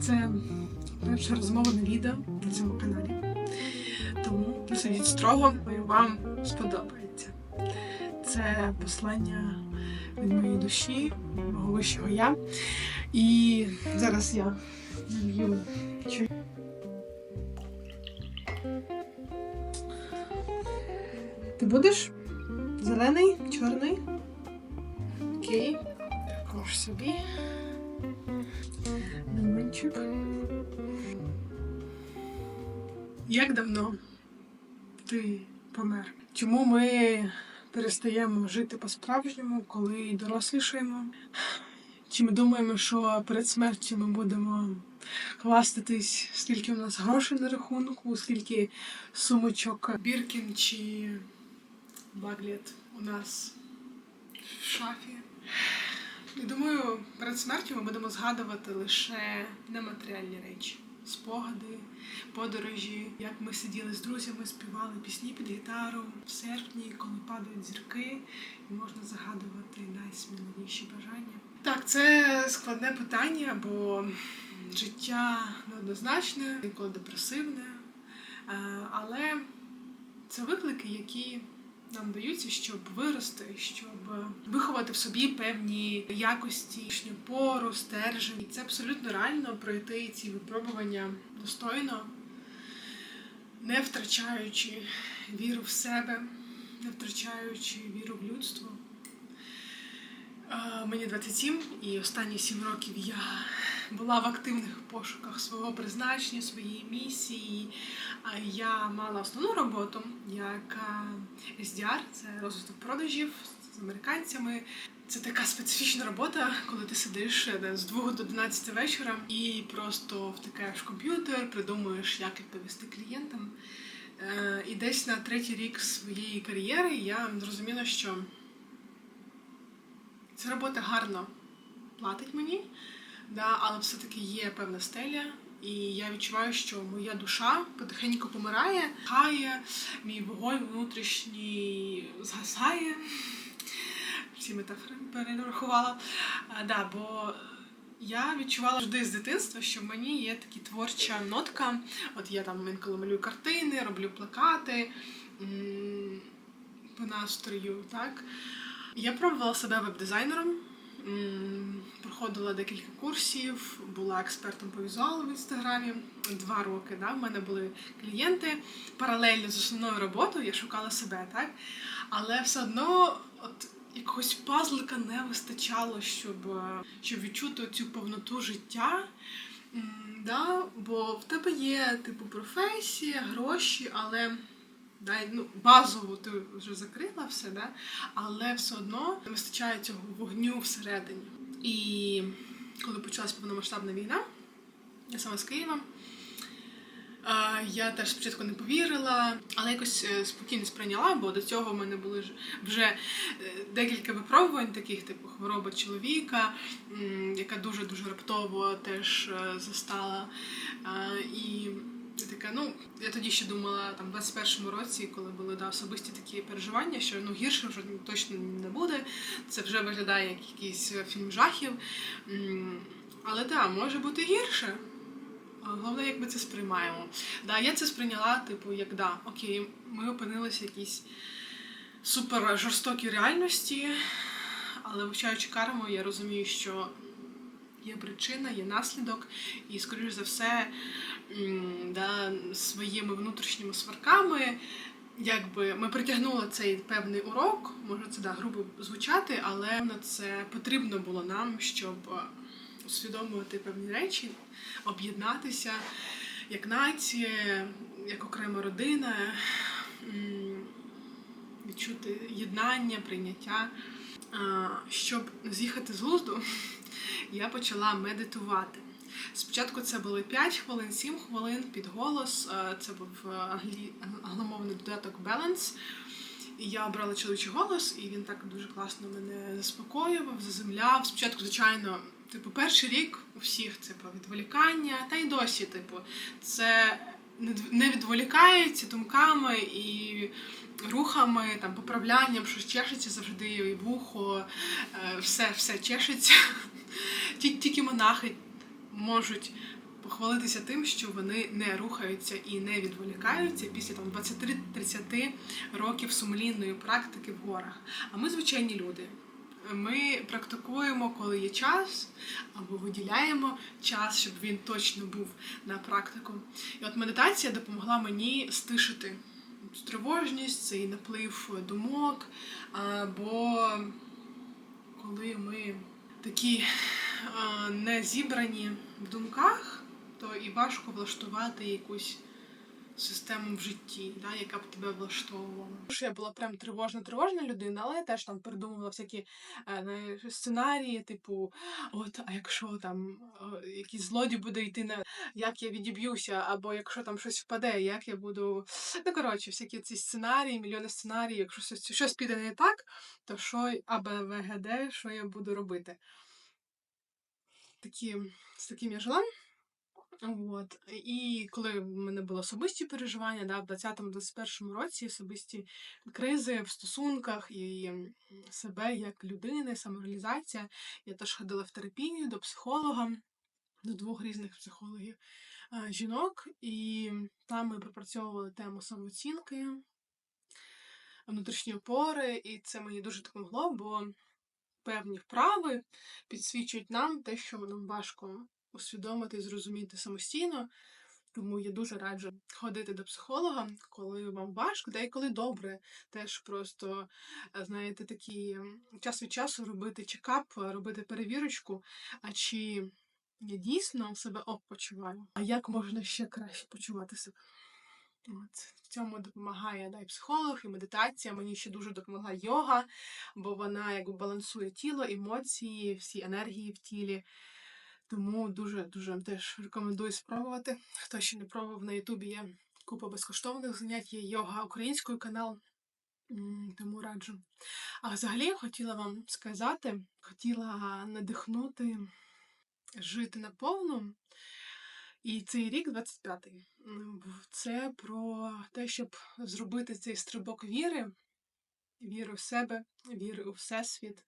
Це перша розмова на відео на цьому каналі. Тому просидіть строго, і вам сподобається. Це послання від моєї душі, мого вищого я. І зараз я чай. Ти будеш? Зелений, чорний? Окей. Також собі. Лимончик. Як давно ти помер? Чому ми перестаємо жити по-справжньому, коли дорослішаємо? Чи ми думаємо, що перед смертю ми будемо хвастатись, скільки у нас грошей на рахунку, скільки сумочок Біркін чи Баглет у нас в шафі? Я думаю, перед смертю ми будемо згадувати лише нематеріальні речі. Спогади, подорожі, як ми сиділи з друзями, співали пісні під гітару в серпні, коли падають зірки, і можна загадувати найсміливіші бажання. Так, це складне питання, бо життя неоднозначне, інколи депресивне, Е, але це виклики, які нам даються, щоб вирости, щоб виховати в собі певні якості, пору, стержень. І це абсолютно реально пройти ці випробування достойно, не втрачаючи віру в себе, не втрачаючи віру в людство. Мені 27, і останні 7 років я була в активних пошуках свого призначення, своєї місії. Я мала основну роботу як е, SDR, це розвиток продажів з американцями. Це така специфічна робота, коли ти сидиш е, з 2 до 11 вечора і просто втикаєш в комп'ютер, придумуєш, як відповісти клієнтам. Е, І десь на третій рік своєї кар'єри я зрозуміла, що ця робота гарно платить мені, да, але все-таки є певна стеля. І я відчуваю, що моя душа потихеньку помирає, хає, мій вогонь внутрішній згасає. Всі метафори перерахувала. А, да, бо я відчувала завжди з дитинства, що в мені є така творча нотка. От я там інколи малюю картини, роблю плакати по настрою. так. Я пробувала себе веб-дизайнером, проходила декілька курсів, була експертом по візуалу в інстаграмі два роки. Да? В мене були клієнти паралельно з основною роботою, я шукала себе, так? Але все одно от, якогось пазлика не вистачало, щоб, щоб відчути цю повноту життя. Да? Бо в тебе є типу професія, гроші, але да, ну, базово ти вже закрила все, да? але все одно не вистачає цього вогню всередині. І коли почалась повномасштабна війна, я сама з Києва. Я теж спочатку не повірила, але якось е, спокійно сприйняла, бо до цього в мене були вже е, декілька випробувань, таких типу хвороба чоловіка, яка дуже дуже раптово теж е, застала. І я така, ну я тоді ще думала там в 21-му році, коли були да, особисті такі переживання, що ну гірше вже точно не буде. Це вже виглядає як якийсь фільм жахів. Але так, може бути гірше. Головне, як ми це сприймаємо. Да, я це сприйняла, типу, як да, окей, ми опинилися в якійсь супер жорстокій реальності, але вивчаючи карму, я розумію, що є причина, є наслідок, і, скоріш за все, да, своїми внутрішніми сварками. Якби ми притягнули цей певний урок, може це да, грубо звучати, але на це потрібно було нам, щоб усвідомлювати певні речі, об'єднатися як нація, як окрема родина, відчути єднання, прийняття. Щоб з'їхати з глузду, я почала медитувати. Спочатку це були 5 хвилин, 7 хвилин під голос. Е, Це був е, англомовний додаток Balance. І я обрала чоловічий голос, і він так дуже класно мене заспокоював, заземляв. Спочатку, звичайно, типу, перший рік у всіх це про відволікання, та й досі, типу, це не дв- відволікається думками і рухами, там, поправлянням, що чешеться завжди, і вухо, е, все, все чешеться. Ті- Тільки монахи можуть похвалитися тим, що вони не рухаються і не відволікаються після там 20-30 років сумлінної практики в горах. А ми звичайні люди. Ми практикуємо, коли є час, або виділяємо час, щоб він точно був на практику. І от медитація допомогла мені стишити тривожність, цей наплив думок. Бо коли ми такі е, не зібрані в думках, то і важко влаштувати якусь систему в житті, да, яка б тебе влаштовувала. Що я була прям тривожна, тривожна людина, але я теж там придумувала всякі е, сценарії, типу, от, а якщо там е, якийсь злодій буде йти на як я відіб'юся, або якщо там щось впаде, як я буду. Ну, коротше, всякі ці сценарії, мільйони сценаріїв, якщо щось, щось піде не так, то що АБВГД, що я буду робити? Такі, з таким я жила. От. І коли в мене були особисті переживання, да, в 20-21 році особисті кризи в стосунках і себе як людини, самореалізація, я теж ходила в терапію до психолога, до двох різних психологів жінок, і там ми пропрацьовували тему самооцінки, внутрішні опори, і це мені дуже допомогло, бо певні вправи підсвічують нам те, що нам важко усвідомити і зрозуміти самостійно. Тому я дуже раджу ходити до психолога, коли вам важко, да і коли добре. Теж просто, е, знаєте, такі час від часу робити чекап, робити перевірочку, а чи я дійсно себе ок почуваю, а як можна ще краще почувати себе. От. В цьому допомагає да, психолог, і медитація. Мені ще дуже допомогла йога, бо вона якби балансує тіло, емоції, всі енергії в тілі. Тому дуже-дуже теж рекомендую спробувати. Хто ще не пробував на Ютубі, є купа безкоштовних занять, є йога українською канал, тому раджу. А взагалі хотіла вам сказати, хотіла надихнути жити наповну. І цей рік, 25-й, це про те, щоб зробити цей стрибок віри, віри в себе, віри у Всесвіт,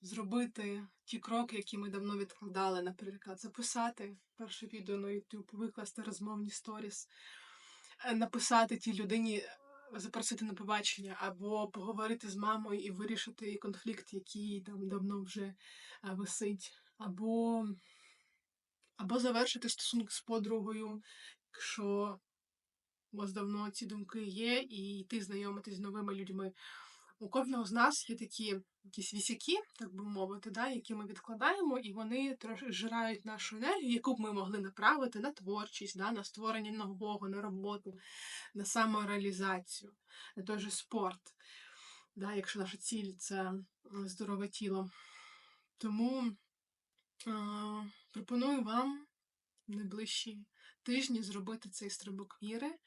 зробити ті кроки, які ми давно відкладали, наприклад, записати перше відео на YouTube, викласти розмовні сторіс, е, написати тій людині, е, запросити на побачення, або поговорити з мамою і вирішити конфлікт, який там давно вже е, висить, або або завершити стосунки з подругою, якщо у вас давно ці думки є, і йти знайомитись з новими людьми. У кожного з нас є такі якісь вісяки, так би мовити, да, які ми відкладаємо, і вони трошки жирають нашу енергію, яку б ми могли направити на творчість, да, на створення нового, на роботу, на самореалізацію, на той же спорт, да, якщо наша ціль це здорове тіло. Тому е пропоную вам в найближчі тижні зробити цей стрибок віри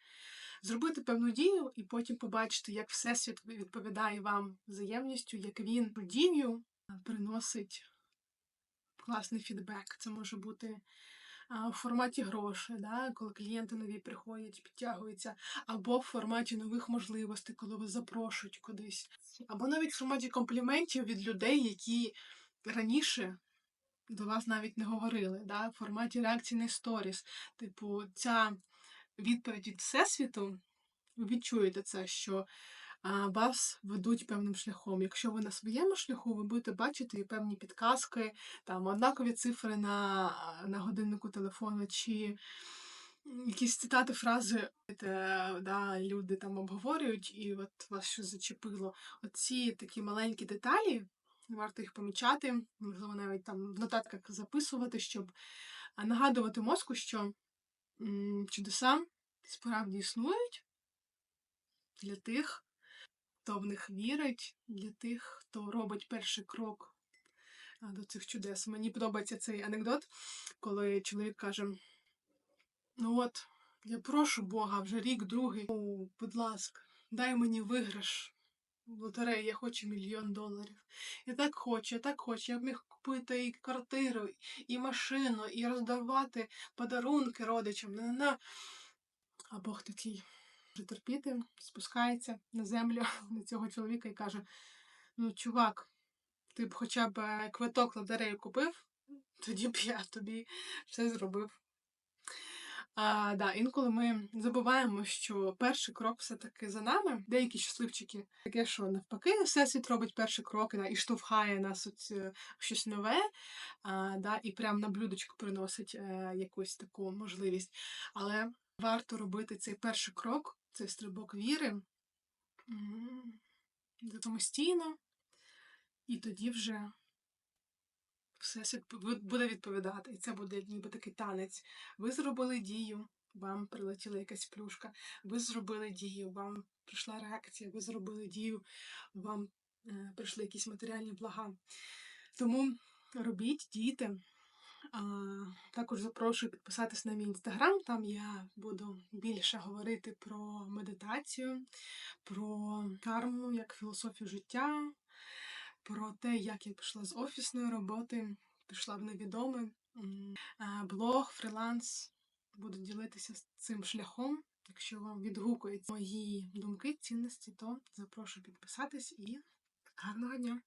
зробити певну дію і потім побачити, як Всесвіт відповідає вам взаємністю, як він дію приносить класний фідбек. Це може бути в форматі грошей, да, коли клієнти нові приходять, підтягуються, або в форматі нових можливостей, коли вас запрошують кудись, або навіть в форматі компліментів від людей, які раніше. До вас навіть не говорили, да? в форматі реакційних сторіс. Типу, ця відповідь від Всесвіту, ви відчуєте це, що вас ведуть певним шляхом. Якщо ви на своєму шляху, ви будете бачити певні підказки, там однакові цифри на на годиннику телефону, чи якісь цитати, фрази, да, люди там обговорюють, і от вас щось зачепило. Оці такі маленькі деталі, варто їх помічати, можливо, навіть там в нотатках записувати, щоб нагадувати мозку, що чудеса справді існують для тих, хто в них вірить, для тих, хто робить перший крок до цих чудес. Мені подобається цей анекдот, коли чоловік каже: Ну от, я прошу Бога вже рік, другий, будь ласка, дай мені виграш в лотереї, я хочу мільйон доларів. Я так хочу, я так хочу. Я б міг купити і квартиру, і машину, і роздавати подарунки родичам. На -на -на. А Бог такий терпіти, спускається на землю на цього чоловіка і каже: Ну, чувак, ти б хоча б квиток лотерею купив, тоді б я тобі все зробив. А, да, інколи ми забуваємо, що перший крок все-таки за нами. Деякі щасливчики таке, що навпаки, всесвіт робить перший крок да, і штовхає нас от, е, щось нове, а, да, і прямо на блюдечку приносить е, якусь таку можливість. Але варто робити цей перший крок, цей стрибок віри самостійно, і тоді вже Всесвіт буде відповідати, і це буде ніби такий танець. Ви зробили дію, вам прилетіла якась плюшка, ви зробили дію, вам прийшла реакція, ви зробили дію, вам е, прийшли якісь матеріальні блага. Тому робіть, дійте. А, також запрошую підписатись на мій інстаграм. Там я буду більше говорити про медитацію, про карму як філософію життя, про те, як я пішла з офісної роботи, пішла в невідоме. Блог, фріланс. Буду ділитися цим шляхом. Якщо вам відгукуються мої думки, цінності, то запрошую підписатись і гарного дня!